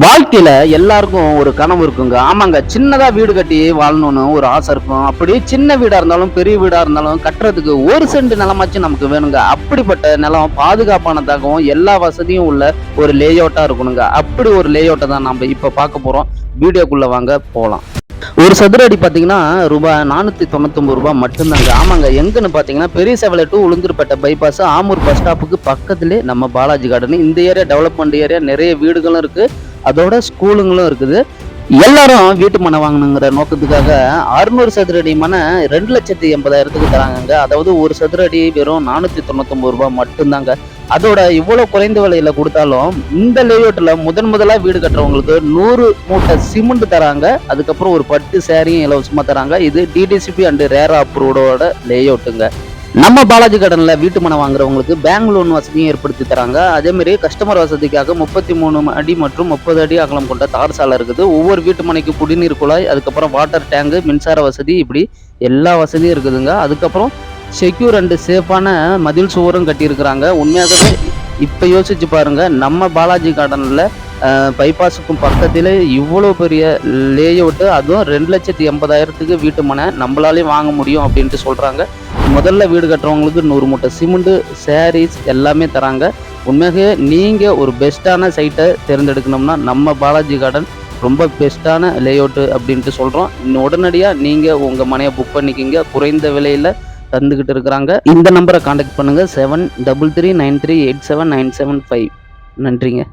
வாழ்க்கையில எல்லாருக்கும் ஒரு கனவு இருக்குங்க. ஆமாங்க சின்னதா வீடு கட்டி வாழணும்னு ஒரு ஆசை இருக்கும். அப்படி சின்ன வீடா இருந்தாலும் பெரிய வீடா இருந்தாலும் கட்டுறதுக்கு ஒரு சென்ட் நிலமாச்சும் நமக்கு வேணுங்க. அப்படிப்பட்ட நிலம் பாதுகாப்பானதாகவும் எல்லா வசதியும் உள்ள ஒரு லேஅவுட்டா இருக்கணுங்க. அப்படி ஒரு லேஅவுட்டை தான் நம்ம இப்ப பார்க்க போறோம். வீடியோக்குள்ள வாங்க போகலாம் ஒரு சதுர அடி பார்த்தீங்கன்னா ரூபாய் நானூற்றி தொண்ணூத்தொம்பது ரூபாய் மட்டும்தாங்க. ஆமாங்க எங்கன்னு பார்த்தீங்கன்னா பெரிய சேவலை to Ulundurpet bypass Amur bus ஸ்டாப்புக்கு பக்கத்துலேயே நம்ம பாலாஜி கார்டன் இந்த ஏரியா டெவலப்மெண்ட் ஏரியா நிறைய வீடுகளும் இருக்கு. அதோட ஸ்கூலுங்களும் இருக்குது. எல்லாரும் வீட்டு மனை வாங்கணுங்கிற நோக்கத்துக்காக அறுநூறு சதுர அடி மனை ரெண்டு லட்சத்தி எண்பதாயிரத்துக்கு தராங்க அதாவது ஒரு சதுர அடி வெறும் நானூற்றி தொண்ணூத்தொம்பது ரூபாய் மட்டும்தாங்க. அதோட இவ்வளோ குறைந்த விலையில கொடுத்தாலும் இந்த லேஅவுட்டில் முதன் முதலாக வீடு கட்டுறவங்களுக்கு நூறு மூட்டை சிமெண்ட் தராங்க. அதுக்கப்புறம் ஒரு பட்டு சேரையும் இலவசமாக தராங்க. இது டிடிசிபி அண்ட் ரேரா அப்ரூவோட லேஅவுட்டுங்க. நம்ம பாலாஜி கடனில் வீட்டு மனை வாங்குறவங்களுக்கு பேங்க் லோன் வசதியும் ஏற்படுத்தி தராங்க. அதேமாரி கஸ்டமர் வசதிக்காக முப்பத்தி மூணு அடி மற்றும் முப்பது அடி அகலம் கொண்ட தார் சாலை இருக்குது. ஒவ்வொரு வீட்டு மனைக்கு குடிநீர் குழாய் அதுக்கப்புறம் வாட்டர் டேங்கு மின்சார வசதி இப்படி எல்லா வசதியும் இருக்குதுங்க. அதுக்கப்புறம் செக்யூர் அண்டு சேஃபான மதில் சுவரும் கட்டியிருக்கிறாங்க. உண்மையாகவே இப்போ யோசிச்சு பாருங்க நம்ம பாலாஜி கார்டனில் பைபாஸுக்கும் பக்கத்தில் இவ்வளோ பெரிய லேஅவுட்டு அதுவும் ரெண்டு லட்சத்தி எண்பதாயிரத்துக்கு வீட்டு மனை நம்மளாலே வாங்க முடியும் அப்படின்ட்டு சொல்கிறாங்க முதல்ல வீடு கட்டுறவங்களுக்கு நூறு மூட்டை சிமெண்ட்டு சாரீஸ் எல்லாமே தராங்க. உண்மையாக நீங்கள் ஒரு பெஸ்ட்டான சைட்டை தேர்ந்தெடுக்கணும்னா நம்ம பாலாஜி கார்டன் ரொம்ப பெஸ்ட்டான லேஅவுட்டு அப்படின்ட்டு சொல்கிறோம் உடனடியாக நீங்கள் உங்கள் மனையை புக் பண்ணிக்கிங்க. குறைந்த விலையில் தந்துக்கிட்டு இருக்கிறாங்க. இந்த நம்பரை காண்டாக்ட் பண்ணுங்கள் seven double three nine three eight seven nine seven five நன்றிங்க.